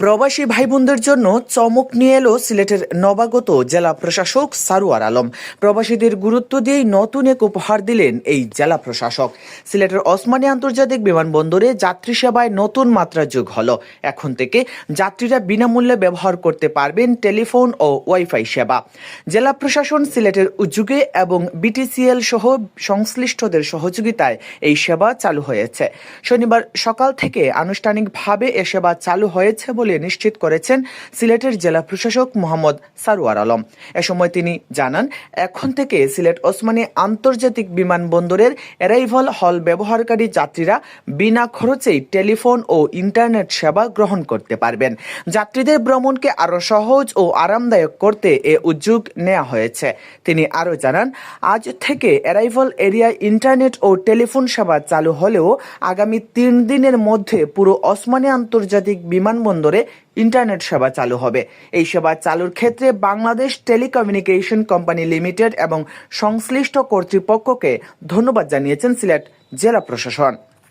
প্রবাসী ভাই বোনদের জন্য চমক নিয়ে এলো সিলেটের নবাগত জেলা প্রশাসক সারোয়ার আলম। প্রবাসীদের গুরুত্ব দিয়েই নতুন এক উপহার দিলেন এই জেলা প্রশাসক। সিলেটের ওসমানী আন্তর্জাতিক বিমানবন্দরে যাত্রী সেবায় নতুন মাত্রা যোগ হলো। এখন থেকে যাত্রীরা বিনামূল্যে ব্যবহার করতে পারবেন টেলিফোন ও ওয়াইফাই সেবা। জেলা প্রশাসন সিলেটের উদ্যোগে এবং বিটিসিএল সহ সংশ্লিষ্টদের সহযোগিতায় এই সেবা চালু হয়েছে। শনিবার সকাল থেকে আনুষ্ঠানিকভাবে এ সেবা চালু হয়েছে বলে নিশ্চিত করেছেন সিলেটের জেলা প্রশাসক মোহাম্মদ সারোয়ার আলম। এ সময় তিনি জানান, এখন থেকে সিলেট ওসমানী আন্তর্জাতিক বিমানবন্দরের অ্যারাইভাল হল ব্যবহারকারী যাত্রীরা বিনা খরচেই টেলিফোন ও ইন্টারনেট সেবা গ্রহণ করতে পারবেন। যাত্রীদের ভ্রমণকে আরও সহজ ও আরামদায়ক করতে এ উদ্যোগ নেওয়া হয়েছে। তিনি আরও জানান, আজ থেকে অ্যারাইভাল এরিয়ায় ইন্টারনেট ও টেলিফোন সেবা চালু হলেও আগামী তিন দিনের মধ্যে পুরো ওসমানী আন্তর্জাতিক বিমানবন্দরে ইন্টারনেট সেবা চালু হবে। এই সেবা চালুর ক্ষেত্রে বাংলাদেশ টেলিকমিউনিকেশন কোম্পানি লিমিটেড এবং সংশ্লিষ্ট কর্তৃপক্ষকে ধন্যবাদ জানিয়েছেন সিলেট জেলা প্রশাসন।